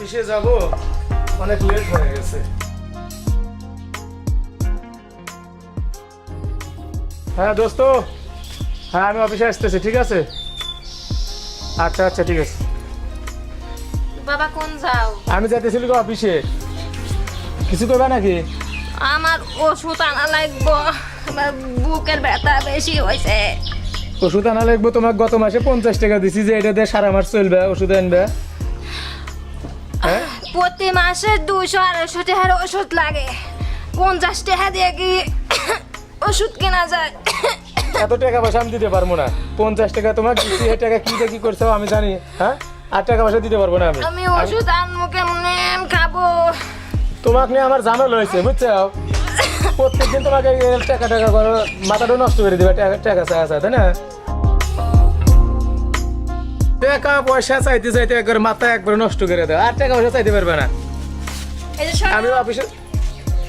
অফিসে যাব অনেক লেট হয়ে গেছে। হ্যাঁ দোস্ত। হ্যাঁ আমি অফিসে আসতেছি ঠিক আছে? আচ্ছা আচ্ছা ঠিক আছে। বাবা কোন যাও? আমি যাইতেছিলি গো অফিসে। কিছু করবে নাকি? আমার ওষুধ আনা লাগবো। আমার বুকের ব্যথা বেশি হয়েছে। ওষুধ আনা লাগবো তোমাকে গত মাসে পঞ্চাশ টাকা দিছি যে এটা দিয়ে সারা মাস চলবে ওষুধ আনবে। প্রতি মাসে দুশো আড়াইশো টাকার ওষুধ লাগে। পঞ্চাশ টাকা দিয়ে কি ওষুধ কেনা যায়? এত টাকা পয়সা আমি দিতে পারব না। পঞ্চাশ টাকা তোমার এই টাকা কি কি করছ আমি জানি হ্যাঁ? আর টাকা পয়সা দিতে পারব না আমি। আমি ওষুধ আনব কেমনে? খাব। তোমাকে নিয়ে আমার ঝামেলা হয়েছে বুঝছ? প্রত্যেকদিন তোমাকে টাকা টাকা করো মাথাটা নষ্ট করে দিবে টাকা টাকা চাই আছে তাই না? টাকা পয়সা চাইতে চাইতে একবার মাথা একবার নষ্ট করে দেয় আর টাকা পয়সা চাইতে পারবে না। আমি অফিসে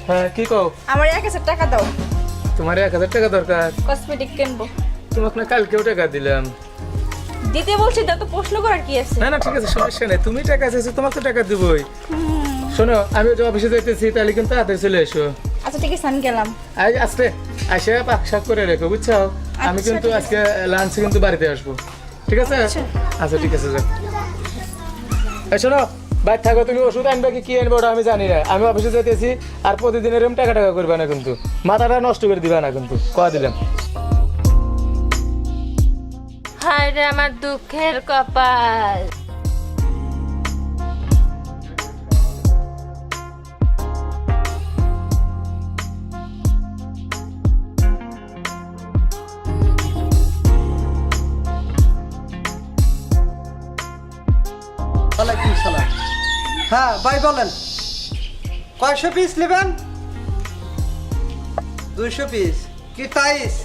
হ্যাঁ কি কও? আমার এক হাজার টাকা দাও। তোমার এক হাজার টাকা দরকার। কসমেটিক কিনবো। তোমাকে না কালকেও টাকা দিলাম। দিতে বলছি তো তো প্রশ্ন করার কি আছে? না না ঠিক আছে সমস্যা নেই। তুমি টাকা চাইছো তোমাকে তো টাকা দিবই। শোনো আমি যে অফিসে যাইতেছি তাহলে কিন্তু তাড়াতাড়ি চলে এসো। আচ্ছা ঠিক আছে আমি গেলাম। আজ আসতে। আসে করে রেখো বুঝছ? আমি আচ্ছা, কিন্তু আজকে লাঞ্চে কিন্তু বাড়িতে আসব। ঠিক আছে? আচ্ছা। ঠিক আছে যাও শোনো বাইর থাকো তুমি ওষুধ আনবে কি কি আনবে ওটা আমি জানি না। আমি অফিসে যেতেছি আর প্রতিদিন এরকম টাকা টাকা করবে না কিন্তু। মাথাটা নষ্ট করে দিবে না কিন্তু। কয়া দিলাম। হায় রে আমার দুঃখের কপাল। হ্যাঁ ভাই বলেন। কয়শো পিস নেবেন? দুইশো পিস কি টাইস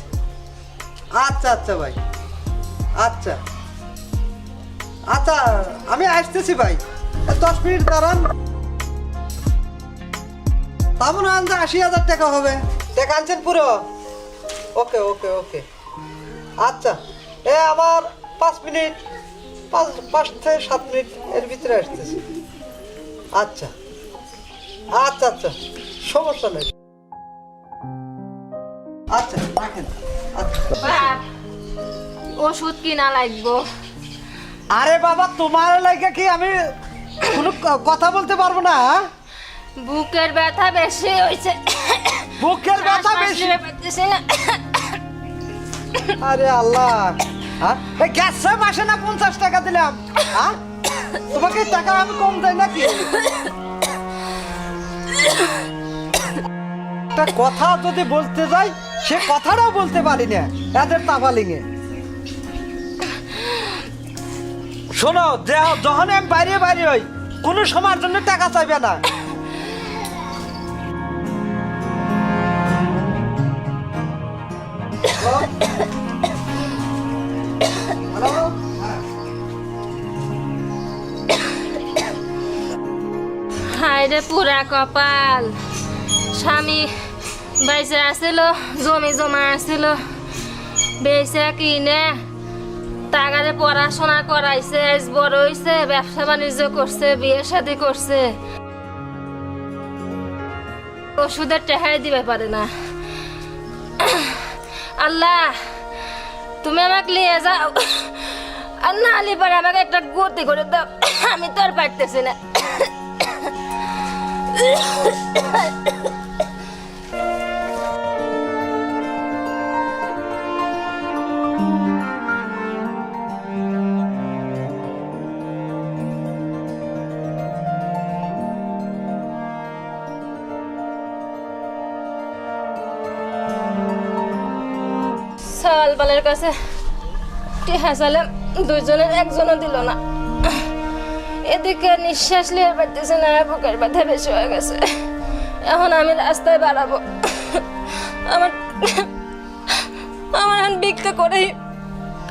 আচ্ছা আচ্ছা ভাই। আচ্ছা। আচ্ছা আমি আসতেছি ভাই। দশ মিনিট দাঁড়ান। তা মনে হয় যে আশি হাজার টাকা হবে। টাকা আনছেন পুরো? ওকে ওকে ওকে। আচ্ছা এ আমার পাঁচ মিনিট, পাঁচ পাঁচ থেকে সাত মিনিট এর ভিতরে আসতেছি। আচ্ছা। আচ্ছা আচ্ছা। সমস্যা নেই। আচ্ছা রাখেন। আচ্ছা। ওষুধ কিনা লাগবো। আরে বাবা তোমার লাগে কি আমি কোনো কথা বলতে পারব না হ্যাঁ? বুকের ব্যথা বেশি হয়েছে। বুকের ব্যথা বেশি। আরে আল্লাহ হ্যাঁ? গ্যাসে মাসে না পঞ্চাশ টাকা দিলাম হ্যাঁ? তোমাকে টাকা আমি কম দেয় নাকি? একটা কথা যদি বলতে যাই, সে কথাটাও বলতে পারি না, এদের তাফালিংয়ে শোনো যে যখন আমি বাইরে বাইরে হই, কোনো সময়ের জন্য টাকা চাইবে না। হায় রে পুরা কপাল। স্বামী বাইসে আসছিল জমি জমা আসছিল বেচে কিনে টাকারে পড়াশোনা করাইছে বড় হইছে, ব্যবসা বাণিজ্য করছে, বিয়ে শাদি করছে। ওষুধের টেহাই দিবে পারে না। আল্লাহ, তুমি আমাকে নিয়ে যাও। আর না আলি পারে আমাকে একটা গতি করে দাও। আমি তো আর পারতেছি না। সওয়ালবালের কাছে টিহা দুজনের একজনও দিল না। এদিকে নিঃশ্বাস নিয়ে পারতেছে না, বুকের ব্যথা বেশি হয়ে গেছে। এখন আমি রাস্তায় বাড়াবো আমার আমার এখন ভিক্ষা করেই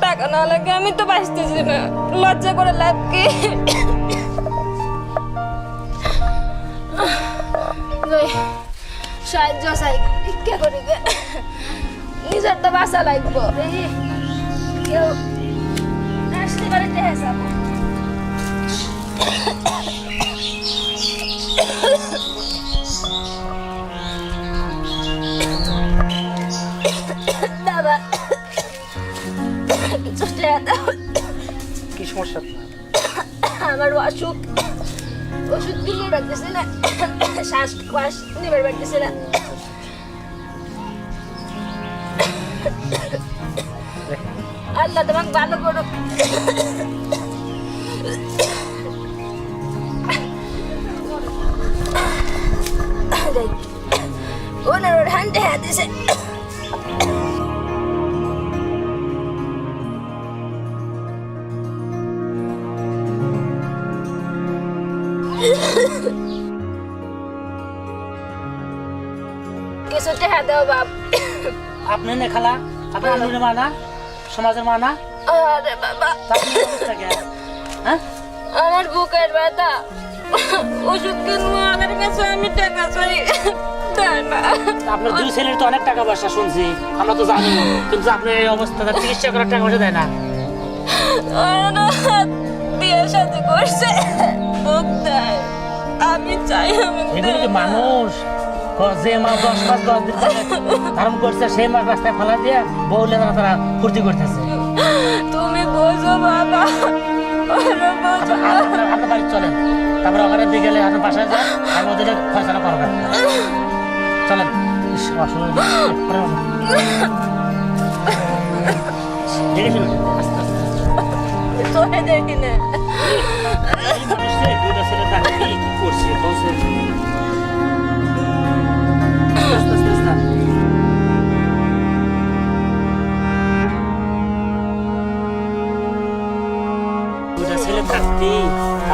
টাকা না লাগে, আমি তো বাঁচতেছি না। লজ্জা করে লাভ কি? সাহায্য চাই, ভিক্ষা করি। নিজের তো বাসা লাগবো। কেউ আসতে পারে যাব। বাবা। চলে দাও কি সমস্যা? আমার অসুখ। ওষুধ দিলে পারতেছে না। শ্বাস ফাঁস নেবার পারতেছে না। আল্লাহ তোমাকে ভালো করো আপনি না খালা আপনি আপনার মা না সমাজের মা না আরে বাবা। কেন? হ্যাঁ? আমার বুকের ব্যথা। ওষুধ কিনবো আমার কাছে আমি টাকা চাই। আপনার দুই ছেলের তো অনেক টাকা পয়সা শুনছি আমরা তো জানি কিন্তু আপনার এই অবস্থাটা চিকিৎসা করার টাকা পয়সা দেয় না। ওরা বিয়ে সাথে করছে আমি চাই মানুষ? যে মাস দশ মাস দশ দিন ধরে ধারণ করছে সেই মাস রাস্তায় ফেলা দিয়ে বউলে তারা তারা ফুর্তি করতেছে। তুমি বোঝো বাবা। আপনার আপনার- আপনার বাড়ি চলেন। তারপরে ওখানে গেলে আপনার বাসায় যান আমি ওদের করবেন চলেন। দেখে না। কি করছে? বলছে আস্তে আস্তে আস্তে। দুইটা ছেলে থাকতে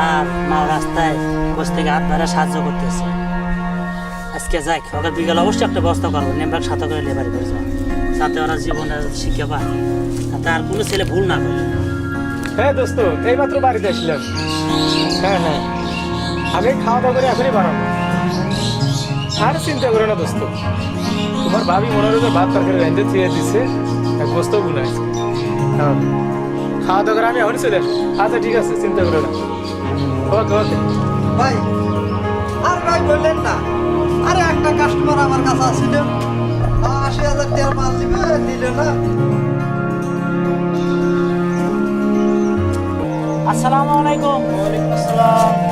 আর মা রাস্তায় বসে থেকে হাত সাহায্য করতেছে। আজকে যাই, ওকে বিকেল অবশ্যই একটা ব্যবস্থা করব নেমবাগ সাথে করে লেবারি করে যাওয়া যাতে ওরা জীবনে শিক্ষা পায়। যাতে আর কোনো ছেলে ভুল না করে। হ্যাঁ দোস্ত এইমাত্র বাড়িতে আসলাম। হ্যাঁ হ্যাঁ। আমি খাওয়া দাওয়া করে এখনই বানাবো। আর চিন্তা করো না দোস্ত তোমার ভাবি মনে হলো ভাত তরকারি রেঁধে থুয়ে দিছে এক বস্তা গুনা হ্যাঁ খাওয়া দাওয়া করে আমি এখনই চলে আসব আচ্ছা ঠিক আছে চিন্তা করো না ওকে ওকে ভাই আর ভাই বললেন না। আরে একটা কাস্টমার আমার কাছে আসছিল আশি হাজার টাকার মাল দিবে দিল না। আসসালামু আলাইকুম। ওয়ালাইকুম আসসালাম।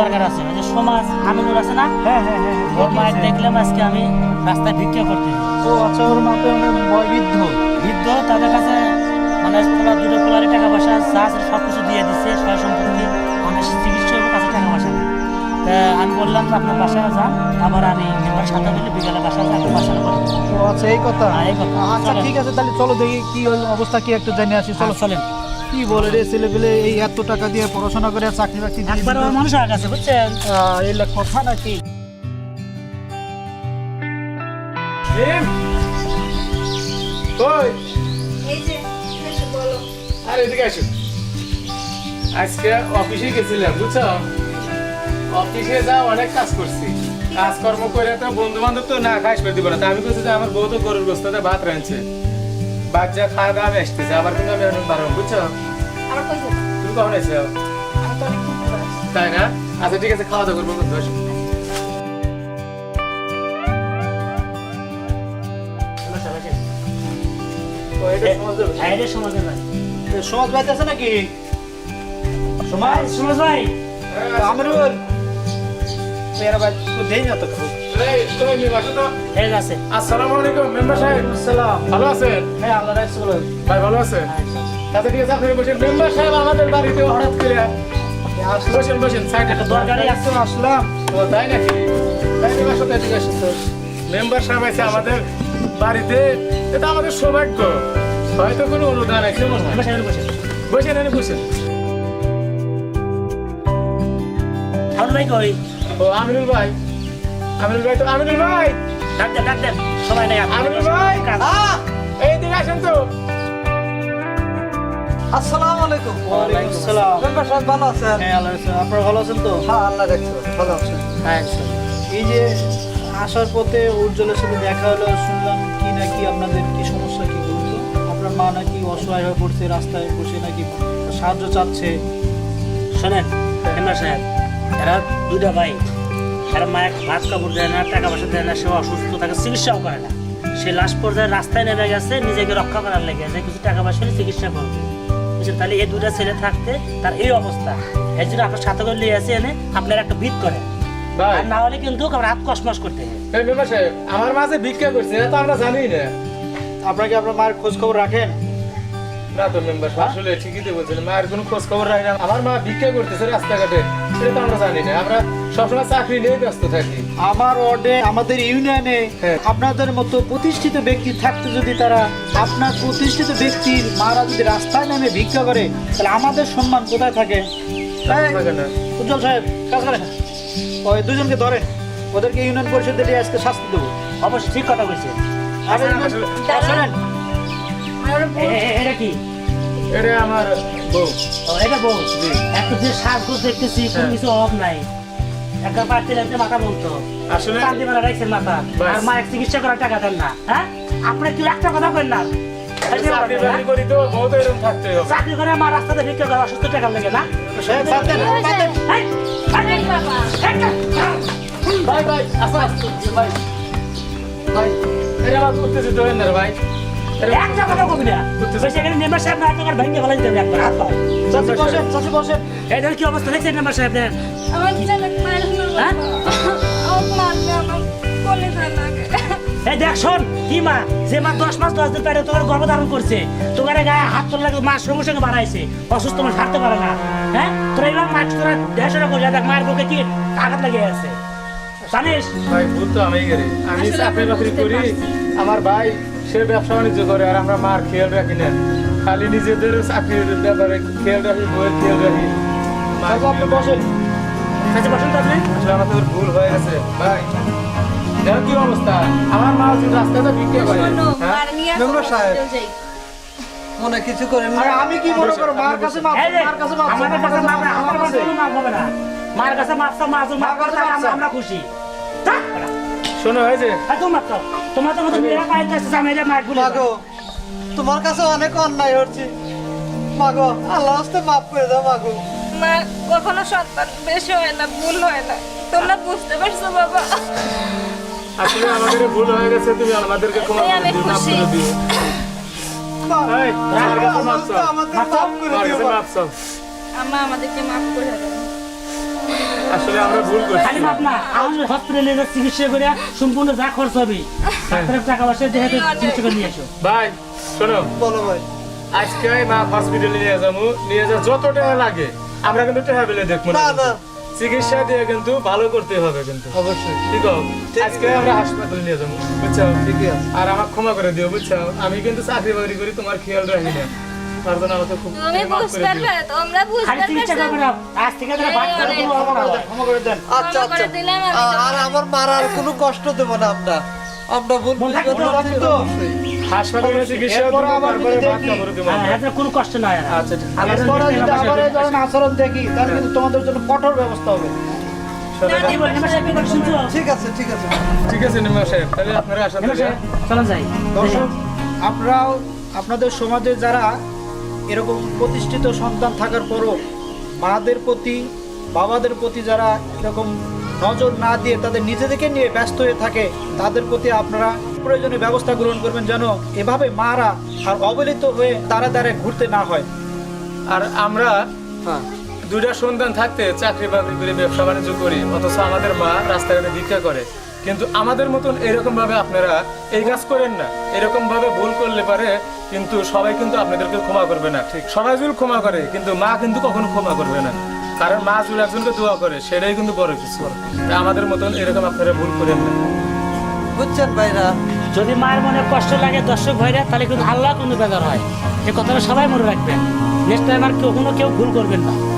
দরকার আছে। ওই যে সমাজ আমিনুর আছে না? হ্যাঁ হ্যাঁ হ্যাঁ ওর মায়ের দেখলাম আজকে আমি রাস্তায় ভিক্ষা করতে। ও আচ্ছা ওর মা তো অনেক বয়বৃদ্ধ বৃদ্ধ। তাদের কাছে মানে তোলা দুটো পোলারে টাকা পয়সা যা আছে সব কিছু দিয়ে দিচ্ছে সয় সম্পত্তি আমার চিকিৎসকের কাছে টাকা পয়সা নেই। তা আমি বললাম যে আপনার বাসায় যান আবার আমি মেম্বার সাথে মিলে বিকালে বাসায় যাই বাসায় করে ও আচ্ছা এই কথা? হ্যাঁ, এই কথা। আচ্ছা ঠিক আছে তাহলে চলো দেখি কি অবস্থা কি একটু জেনে আসি। চলো। চলো চলেন। কি বলে রে ছেলে পেলে এই এত টাকা দিয়ে পড়াশোনা করে চাকরি বাকরি একবার আমার মানুষ গেছে বুঝছেন? এই কথা নাকি? মিম ওই এই যে বলো। আর এদিকে আসো। আজকে অফিসে গেছিলাম বুঝছ? অফিসে যা অনেক কাজ করছি। কাজকর্ম করে তো বন্ধু বান্ধব তো না খাইস করে দিব না। আমি বলছি যে আমার বউ তো গরুর গোস্তাতে ভাত রাঁধছে। যা খাওয়া দাওয়া আমি আসতেছে আবার কিন্তু আমি এখন বারণ বুঝছ? আবার কই যাবে? তুমি কখন এসে আমি তো অনেক তাই না? আচ্ছা ঠিক আছে খাওয়া দাওয়া করব। ও, সমাজ? হ্যাঁ, ভাই। সমাজ বাইতে আছে নাকি? সমাজ সমাজ ভাই। আমরুল। তো দেই না তো খুব। এই, তো। আছে। আসসালামু আলাইকুম মেম্বার সাহেব ভালো আছেন? হ্যাঁ আল্লাহ রাখছে ভাই ভালো আছেন? তাতে ঠিক আছে আপনি বসেন মেম্বার সাহেব আমাদের বাড়িতে হঠাৎ করে বসেন বসেন সাইড একটা দরকারি আছে আসলাম। ও তাই নাকি? তাই মেম্বার সাথে ঠিক আছে মেম্বার সাহেব আছে আমাদের বাড়িতে। এটা আমাদের সৌভাগ্য। হয়তো কোনো অনুদান আছে মনে হয়। আমার সামনে বসে বসেন বসেন। আমার ভাই কই? ও আমিনুল ভাই। আমিনুল ভাই তো আমিনুল ভাই। ডাক দেন ডাক দেন। সবাই নাই আমিনুল ভাই এই দিকে আসেন তো। আসসালামু আলাইকুম। ওয়ালাইকুম আসসালাম মেম্বার সাহেব ভালো আছেন? হ্যাঁ রাখছে আপনারা ভালো আছেন তো? হ্যাঁ আল্লাহ রাখছে ভালো আছেন হ্যাঁ এই যে আসার পথে উজ্জ্বলের সাথে দেখা হলো শুনলাম কি নাকি আপনাদের কি সমস্যা কি বলতো আপনার মা নাকি অসহায় হয়ে পড়ছে রাস্তায় বসে নাকি সাহায্য চাচ্ছে? শোনেন মেম্বার সাহেব। এরা দুটা ভাই। এরা মায়ের ভাত কাপড় দেয় না টাকা পয়সা দেয় না সে অসুস্থ তাকে চিকিৎসাও করে না। সে লাস্ট পর্যায়ে রাস্তায় নেমে গেছে নিজেকে রক্ষা করার লেগে। যে কিছু টাকা পয়সা চিকিৎসা করবে। বুঝছেন? তাহলে এই দুটা ছেলে থাকতে তার এই অবস্থা। এই জন্য আপনার সাথে করে নিয়ে আসে এনে আপনার একটা ভিত করে আর না হলে কিন্তু আমার হাত কসমস করতে আমার মাঝে ভিক্ষা করছে এটা তো আমরা জানি না। আপনাকে আপনার মায়ের খোঁজ খবর রাখেন? না তো মেম্বার আসলে ঠিকই তো বলছিলেন মায়ের কোনো খোঁজ খবর রাখি না। আমার মা ভিক্ষা করতেছে রাস্তাঘাটে এটা তো আমরা জানি না। আমরা সবসময় চাকরি নিয়ে ব্যস্ত থাকি। আমার ওয়ার্ডে আমাদের ইউনিয়নে হ্যাঁ। আপনাদের মতো প্রতিষ্ঠিত ব্যক্তি থাকতে যদি তারা আপনার প্রতিষ্ঠিত ব্যক্তির মারা যদি রাস্তায় নেমে ভিক্ষা করে তাহলে আমাদের সম্মান কোথায় থাকে? না। উজ্জ্বল সাহেব কাজ করেন। ওই দুজনকে ধরেন। ওদেরকে ইউনিয়ন পরিষদে দিয়ে আজকে শাস্তি দেবো। অবশ্যই ঠিক কথা বলছে। আরে, শোনেন এ- এ- এটা কি? এটা আমার বউ। ও, এটা বউ। এত যে সাজগোজ দেখতেছি কোনো হ্যাঁ। কিছু অভাব নাই। একটা পার্টি লাগতে মাথা বলতো। আসলে কান্দি মারা রাখছেন মাথা। বাস। আর মায়ের চিকিৎসা করার টাকা দেন না হ্যাঁ? আপনি কি একটা কথা না। চাকরি করি আমার রাস্তাতে ভিক্ষা করে অসুস্থ টাকা লাগে না? ভাই ভাই আসো। আসো, ভাই ভাই এটা আমার করতে যেতে হয় না ভাই। একটা কথা কবি না। বেশি মেম্বার সাহেব না তোমার ভেঙে ফেলাই দেবে একবার। হাত পাও। চাচি বসেন চাচি বসেন। এদের কি অবস্থা দেখছেন মেম্বার সাহেব আমার ছেলে হ্যাঁ? আমার আমার কোলে লাগে। এই দেখ শোন কি মা? যে মা দশ মাস দশ দিন পেটে তোমার গর্ভধারণ করছে তোমার গায়ে হাত তোলা লাগে মা সঙ্গে সঙ্গে বাড়াইছে। অসুস্থ মানুষ হাঁটতে পারে না। হ্যাঁ? তোরা এবার মা তোরা দেড়শো করে দেখ মায়ের বুকে কি আঘাত লাগে আছে। জানিস? ভাই ভূত তো আমি গেরি আমি চাকরি বাকরি করি আমার ভাই সে ব্যবসা বাণিজ্য করে আর আমরা মার খেয়াল রাখি না। খালি নিজেদের চাকরির ব্যাপারে খেয়াল রাখি বইয়ের খেয়াল রাখি। মার আপনি বসেন। আচ্ছা বসুন আপনি। আসলে আমাদের ভুল হয়ে গেছে। ভাই দেখো কি অবস্থা। আমার মা যদি রাস্তাতে বিক্রি করে। শোনো হ্যাঁ? মেম্বার সাহেব। মনে কিছু করেন না। আমি কি মনে করো মার কাছে মাপ মার কাছে মাপ আমাদের কাছে মাপ আমার কাছে মাপ হবে না। মার কাছে মাপ চাও, মা যদি মাপ আমরা- আমরা খুশি। থাক। শোনো হয়েছে আর তুমি তোমার তো মতো মেয়েরা পায়ের কাছে আমি এটা মার গুলি মাগো তোমার কাছে অনেক অন্যায় হচ্ছে। মাগো আল্লাহ হস্তে মাফ করে দাও মাগো। মা কখনো সন্তান বেশি হয় না ভুল হয় না। তোমরা বুঝতে পারছ বাবা। আসলে আমাদের ভুল হয়ে গেছে তুমি আমাদেরকে ক্ষমা করে দিও মাফ। করে দিও। কাছে মাফ চাও। আমাদের মাফ করে দিও আম্মা আমাদেরকে মাফ করে দেন আসলে আমরা ভুল করছি। খালি মাপ না আমাদের হসপিটালে যে চিকিৎসা করে সম্পূর্ণ যা খরচ হবে টাকা পয়সা চিকিৎসা করে নিয়ে এসো। ভাই শোনো। বলো ভাই। আজকে মা হসপিটালে নিয়ে যাব। নিয়ে যা যত টাকা লাগে আমরা কিন্তু টাকা দেখব না না। চিকিৎসা দিয়ে কিন্তু ভালো করতে হবে কিন্তু। অবশ্যই। ঠিক আছে আজকে আমরা হাসপাতালে নিয়ে যাব বুঝছ? ঠিকই আছে। আর আমার ক্ষমা করে দিও বুঝছ? আমি কিন্তু চাকরি বাকরি করি তোমার খেয়াল রাখি না। তার জন্য আমাকে খুব তুমি বুঝতে পারবে তোমরা বুঝতে চিকিৎসা পারছ। করবে না আজ থেকে তারা বাদ করে কোনো অভাব ক্ষমা করে দেন। আচ্ছা আচ্ছা। দিলাম আমি আ- আর আমার মারার কোনো কষ্ট দেব না আমরা। আমরা ভুল মন থাকবে তো? বুঝতে পারছি তো হাসপাতালে চিকিৎসা এরপর আবার তারপরে ভাত দেখি- খাব দিব হ্যাঁ, আমরা। এতে কোনো কষ্ট নাই আচ্ছা ঠিক আছে। যদি আবার এই ধরনের আচরণ দেখি তাহলে কিন্তু তোমাদের জন্য কঠোর ব্যবস্থা হবে? ঠিক আছে ঠিক আছে। ঠিক আছে নিমা সাহেব। তাহলে আপনারা আসেন যাই। দর্শক আপনারাও আপনাদের সমাজে যারা এরকম প্রতিষ্ঠিত সন্তান থাকার পরও মাদের প্রতি বাবাদের প্রতি যারা এরকম নজর না দিয়ে তাদের নিজেদেরকে নিয়ে ব্যস্ত হয়ে থাকে তাদের প্রতি আপনারা প্রয়োজনীয় ব্যবস্থা গ্রহণ করবেন যেন এভাবে মারা আর অবহেলিত হয়ে তারা দ্বারা ঘুরতে না হয়। আর আমরা হ্যাঁ। দুইটা সন্তান থাকতে চাকরি বাকরি করে ব্যবসা বাণিজ্য করি অথচ আমাদের মা রাস্তাঘাটে ভিক্ষা করে। কিন্তু আমাদের মতন এরকম ভাবে আপনারা এই কাজ করেন না। এরকম ভাবে ভুল করলে পারে কিন্তু সবাই কিন্তু আপনাদেরকে ক্ষমা করবে না। ঠিক। সবাই যদি ক্ষমা করে কিন্তু মা কিন্তু কখনো ক্ষমা করবে না। কারণ মা যদি একজনকে দোয়া করে সেটাই কিন্তু বড় কিছু। তাই আমাদের মতন এরকম আপনারা ভুল করেন না। বুঝছেন ভাইরা? যদি মায়ের মনে কষ্ট লাগে দর্শক ভাইরা তাহলে কিন্তু আল্লাহ কোনো বেজার হয়। এই কথাটা সবাই মনে রাখবেন। নেক্সট টাইম আর কখনো কেউ ভুল করবেন না।